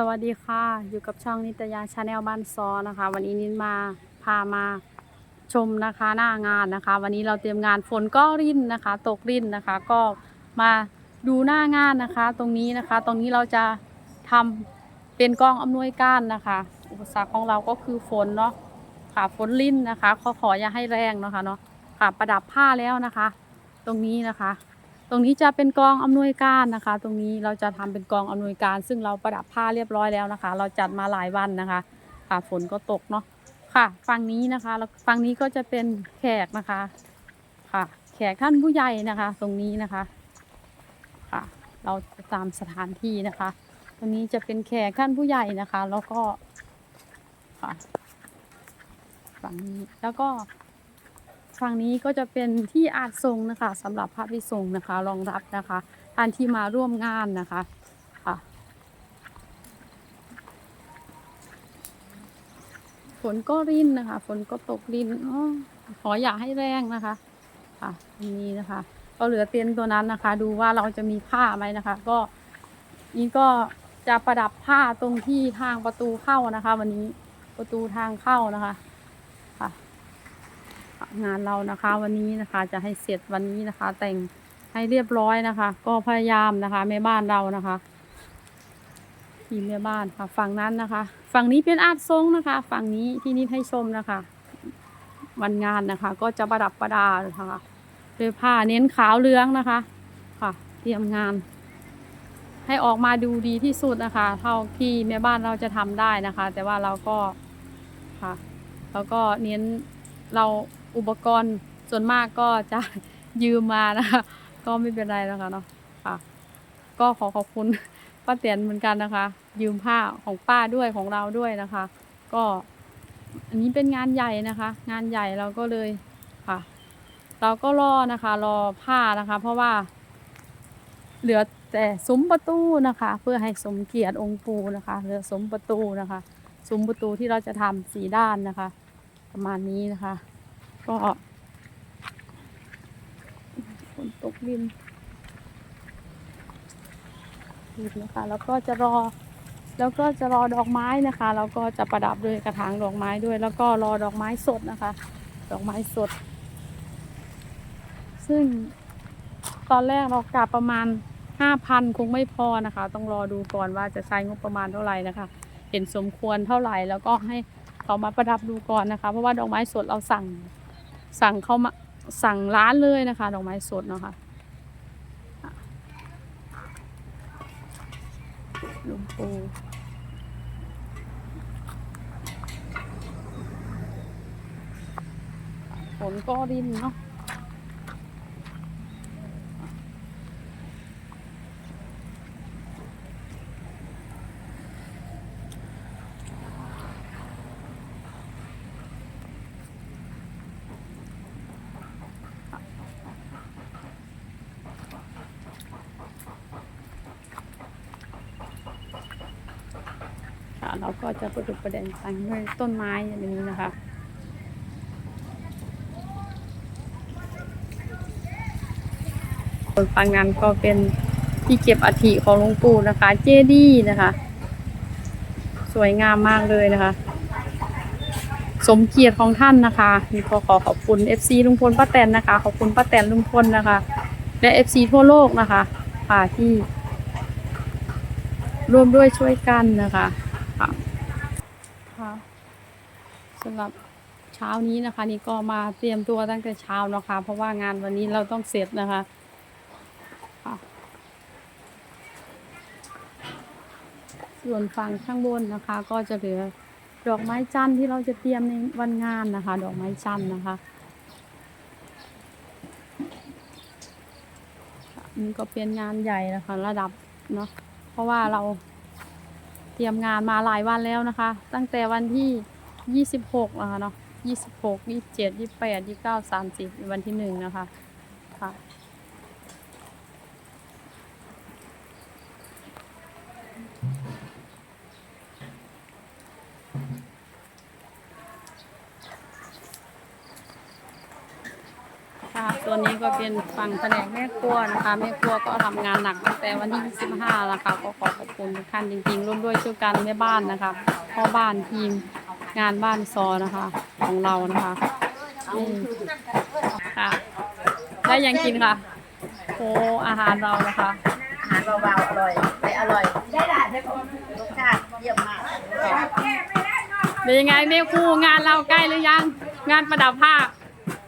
สวัสดีค่ะ อยู่กับช่องนิตยาชาแนลบ้านซอนะคะ วันนี้นินมาพามาชมนะคะหน้างานนะคะ วันนี้เราเตรียมงานฝนก็รินนะคะ ตกรินนะคะ ก็มาดูหน้างานนะคะ ตรงนี้นะคะ ตรงนี้เราจะทำเป็นกองอำนวยการนะคะ อุปสรรคของเราก็คือฝนเนาะค่ะฝนรินนะคะขอขออย่าให้แรงเนาะคะเนาะค่ะประดับผ้าแล้วนะคะ ตรงนี้นะคะ ตรงนี้จะเป็นกองอำนวยการนะคะ ตรงนี้เราจะทำเป็นกองอำนวยการ ซึ่งเราประดับผ้าเรียบร้อยแล้วนะคะ เราจัดมาหลายวันนะคะ ค่ะฝนก็ตกเนาะค่ะฝั่งนี้นะคะแล้วฝั่งนี้ก็จะเป็นแขกนะคะค่ะ แขกท่านผู้ใหญ่นะคะ ตรงนี้นะคะค่ะ เราจะตามสถานที่นะคะ ตรงนี้จะเป็นแขกท่านผู้ใหญ่นะคะ แล้วก็ค่ะฝั่งนี้แล้วก็ ฝั่งนี้ก็จะเป็นที่อาจทรงนะคะสำหรับพระพิทรงนะคะรองรับนะคะท่านที่มาร่วมงานนะคะค่ะฝนก็รินนะคะ ฝนก็ตกรินอขออย่าให้แรงนะคะค่ะนี้นะคะ ก็เหลือเต็นท์ตัวนั้นนะคะ ดูว่าเราจะมีผ้าไหมนะคะ ก็นี่ก็จะประดับผ้าตรงที่ทางประตูเข้านะคะ วันนี้ประตูทางเข้านะคะ งานเรานะคะวันนี้นะคะจะให้เสร็จวันนี้นะคะ แต่งให้เรียบร้อยนะคะ ก็พยายามนะคะแม่บ้านเรานะคะทีมแม่บ้านค่ะ ฝั่งนั้นนะคะ ฝั่งนี้เป็นอาร์ตทรงนะคะ ฝั่งนี้ที่นิดให้ชมนะคะ วันงานนะคะ ก็จะประดับประดานะคะด้วยผ้าเน้นขาวเหลืองนะคะค่ะ เตรียมงาน ให้ออกมาดูดีที่สุดนะคะ เท่าที่แม่บ้านเราจะทำได้นะคะ แต่ว่าเราก็ค่ะ แล้วก็เน้นเรา อุปกรณ์ส่วนมากก็จะยืมมานะคะก็ไม่เป็นไรนะคะเนาะค่ะ ก็ขอขอบคุณป้าเตียนเหมือนกันนะคะ ยืมผ้าของป้าด้วยของเราด้วยนะคะ ก็อันนี้เป็นงานใหญ่นะคะ งานใหญ่เราก็เลยค่ะ เราก็รอนะคะ รอผ้านะคะ เพราะว่า เหลือแต่ซุ้มประตูนะคะ เพื่อให้สมเกียรติองค์ปูนะคะ เหลือซุ้มประตูนะคะซุ้มประตูที่เราจะทำสีด้านนะคะ ประมาณนี้นะคะ ก็ฝนตกดินดินนะคะ แล้วก็จะรอ แล้วก็จะรอดอกไม้นะคะ แล้วก็จะประดับด้วยกระถางดอกไม้ด้วย แล้วก็รอดอกไม้สดนะคะ ดอกไม้สด ซึ่งตอนแรกเรากะประมาณห้าพันคงไม่พอนะคะ ต้องรอดูก่อนว่าจะใช้งบประมาณเท่าไหร่นะคะ เห็นสมควรเท่าไหร่แล้วก็ให้เขามาประดับดูก่อนนะคะ เพราะว่าดอกไม้สดเราสั่ง สั่งเข้ามาสั่งร้านเลยนะคะ ดอกไม้สดเนาะค่ะลวงปูฝนก็รินเนาะ ค่ะ เราก็จะประดุประเด็นแต่งด้วยต้นไม้อย่างนี้นะคะส่วนฝั่งนั้นก็เป็นที่เก็บอัฐิของหลวงปู่นะคะ เจดีย์นะคะ สวยงามมากเลยนะคะ สมเกียรติของท่านนะคะมีขอขอขอบคุณ FC ลุงพลป้าแตนนะคะ ขอบคุณป้าแตนลุงพลนะคะ และ FC ทั่วโลกนะคะค่ะที่ร่วมด้วยช่วยกันนะคะค่ะค่ะ สำหรับเช้านี้นะคะ นี่ก็มาเตรียมตัวตั้งแต่เช้านะคะ เพราะว่างานวันนี้เราต้องเสร็จนะคะส่วนฝั่งข้างบนนะคะ ก็จะเหลือดอกไม้จันทร์ที่เราจะเตรียมในวันงานนะคะ ดอกไม้จันทร์นะคะนี่ก็เป็นงานใหญ่นะคะ ระดับเนาะเพราะว่าเราเตรียมงานมาหลายวันแล้วนะคะ ตั้งแต่วันที่ 26นะคะเนาะ26 27 28 29 30วันที่หนึ่งนะคะค่ะตัวนี้ก็เป็นฝั่งแผนกแม่ครัวนะคะ แม่ครัวก็ทำงานหนักตั้งแต่วันที่ 25นะคะก็ขอขอบคุณทุกท่านจริงๆ ร่วมด้วยช่วยกันแม่บ้านนะคะพ่อบ้านทีม งานบ้านซอนะคะ ของเรานะคะอืมค่ะ ได้ยังกินค่ะ โอ้อาหารเรานะคะ อาหารเบาๆอร่อยไม่อร่อย ได้ได้ได้รสชาติเยี่ยมมากเป็นยังไงแม่ครูงานเราใกล้หรือยัง งานประดับผ้า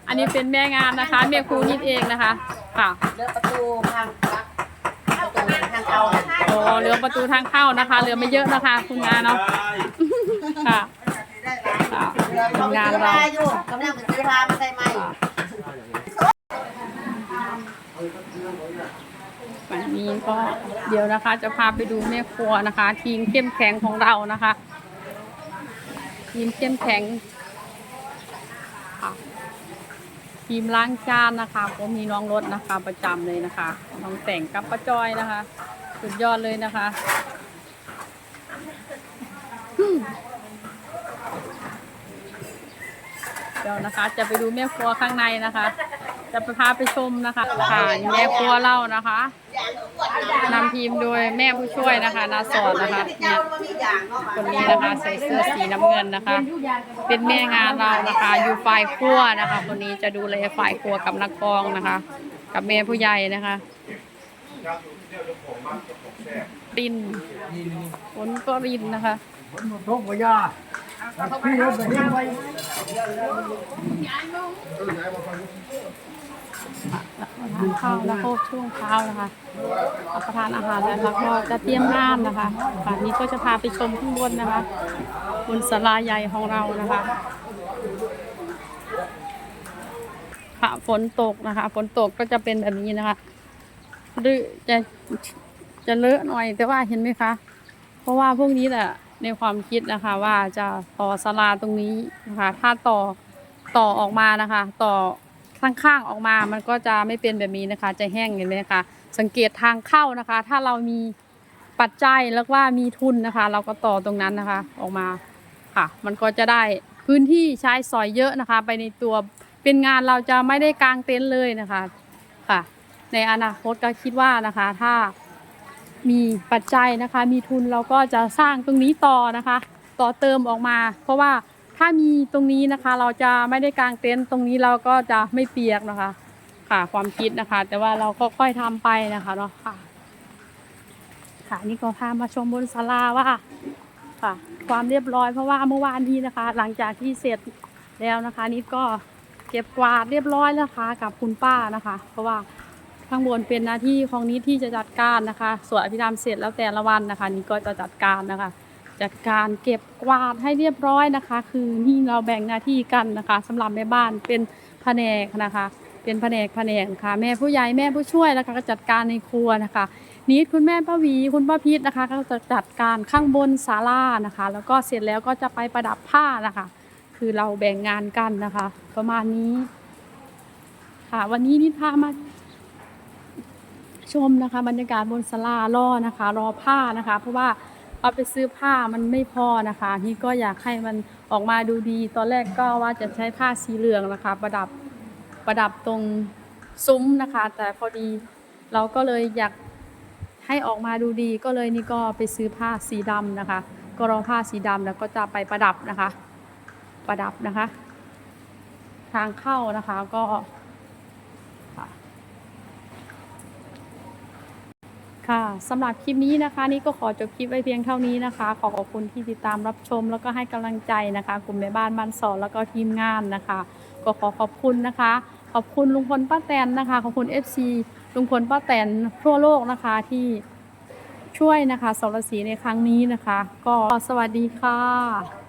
อันนี้เป็นแม่งานนะคะแม่ครูนิดเองนะคะค่ะเลือกประตูทางประตูทางเข้าโอ้เหลือประตูทางเข้านะคะเหลือไม่เยอะนะคะ คุณงานเนาะค่ะ ค่ะเรางานซื้อเรามาอยู่กำลังไปซื้อพามาใส่ไหมวันนี้ก็เดี๋ยวนะคะ จะพาไปดูแม่ครัวนะคะ ทีมเข้มแข็งของเรานะคะ ทีมเข้มแข็งค่ะทีมล้างจานนะคะก็มีน้องรถนะคะ ประจำเลยนะคะ น้องแต่งกับป้าจอยนะคะ สุดยอดเลยนะคะอืม เดี๋ยวนะคะ จะไปดูแม่ครัวข้างในนะคะ จะไปพาไปชมนะคะค่ะแม่ครัวเรานะคะนำทีมโดยแม่ผู้ช่วยนะคะนาสอนนะคะเนี่ยคนนี้นะคะใส่เสื้อสีน้ำเงินนะคะ เป็นแม่งานเรานะคะ อยู่ฝ่ายครัวนะคะ คนนี้จะดูแลฝ่ายครัวกับนักกองนะคะ กับแม่ผู้ใหญ่นะคะรินฝนก็รินนะคะทุกข์ยาพี่รถไปยังไง ทานข้าวแล้วก็ช่วงเช้านะคะรับประทานอาหารแล้วแล้วก็จะเตรียมงานนะคะป่านนี้ก็จะพาไปชมข้างบนนะคะบนศาลาใหญ่ของเรานะคะค่ะฝนตกนะคะฝนตกก็จะเป็นแบบนี้นะคะหรือจะจะเลอะหน่อยแต่ว่าเห็นไหมคะ เพราะว่าพวกนี้แหละ ในความคิดนะคะ ว่าจะต่อศาลาตรงนี้นะคะ ถ้าต่อต่อออกมานะคะ ต่อข้างๆออกมามันก็จะไม่เป็นแบบนี้นะคะ จะแห้งเห็นไหมคะสังเกตทางเข้านะคะ ถ้าเรามีปัจจัยแล้วว่ามีทุนนะคะ เราก็ต่อตรงนั้นนะคะออกมาค่ะ มันก็จะได้พื้นที่ใช้สอยเยอะนะคะ ไปในตัวเป็นงานเราจะไม่ได้กางเต็นท์เลยนะคะค่ะ ในอนาคตก็คิดว่านะคะ ถ้า มีปัจจัยนะคะ มีทุนเราก็จะสร้างตรงนี้ต่อนะคะ ต่อเติมออกมา เพราะว่าถ้ามีตรงนี้นะคะ เราจะไม่ได้กางเต็นท์ตรงนี้เราก็จะไม่เปียกนะคะ ค่ะความคิดนะคะ แต่ว่าเราก็ค่อยทำไปนะคะเนาะค่ะ ค่ะนี่ก็พามาชมบนศาลาว่าค่ะ ความเรียบร้อยเพราะว่าเมื่อวานนี้นะคะ หลังจากที่เสร็จแล้วนะคะ นี่ก็เก็บกวาดเรียบร้อยแล้วนะคะกับคุณป้านะคะ เพราะว่า ข้างบนเป็นหน้าที่ของนี้ที่จะจัดการนะคะส่วนอภิธรรมเสร็จแล้วแต่ละวันนะคะนี่ก็จะจัดการนะคะ จัดการเก็บกวาดให้เรียบร้อยนะคะ คือนี่เราแบ่งหน้าที่กันนะคะสำหรับแม่บ้านเป็นแผนกนะคะ เป็นแผนกแผนกค่ะ แม่ผู้ใหญ่แม่ผู้ช่วยแล้วก็จัดการในครัวนะคะนี้คุณแม่ป้าวีคุณป้าพิษนะคะ ก็จะจัดการข้างบนศาลานะคะ แล้วก็เสร็จแล้วก็จะไปประดับผ้านะคะ คือเราแบ่งงานกันนะคะ ประมาณนี้ค่ะวันนี้นิดพามา ชมนะคะบรรยากาศบนศาลารอนะคะ รอผ้านะคะ เพราะว่าเอาไปซื้อผ้ามันไม่พอนะคะ นี่ก็อยากให้มันออกมาดูดี ตอนแรกก็ว่าจะใช้ผ้าสีเหลืองนะคะ ประดับประดับตรงซุ้มนะคะ แต่พอดีเราก็เลยอยากให้ออกมาดูดีก็เลยนี่ก็ไปซื้อผ้าสีดำนะคะ ก็รอผ้าสีดำแล้วก็จะไปประดับนะคะ ประดับนะคะ ทางเข้านะคะก็ค่ะ ค่ะสำหรับคลิปนี้นะคะ นี่ก็ขอจบคลิปไว้เพียงเท่านี้นะคะ ขอขอบคุณที่ติดตามรับชม แล้วก็ให้กำลังใจนะคะกลุ่มแม่บ้านบ้านสอนแล้วก็ทีมงานนะคะ ก็ขอขอบคุณนะคะ ขอบคุณลุงพลป้าแตนนะคะ ขอบคุณ FC ลุงพลป้าแตนทั่วโลกนะคะที่ช่วยนะคะสรศรีในครั้งนี้นะคะ ก็สวัสดีค่ะ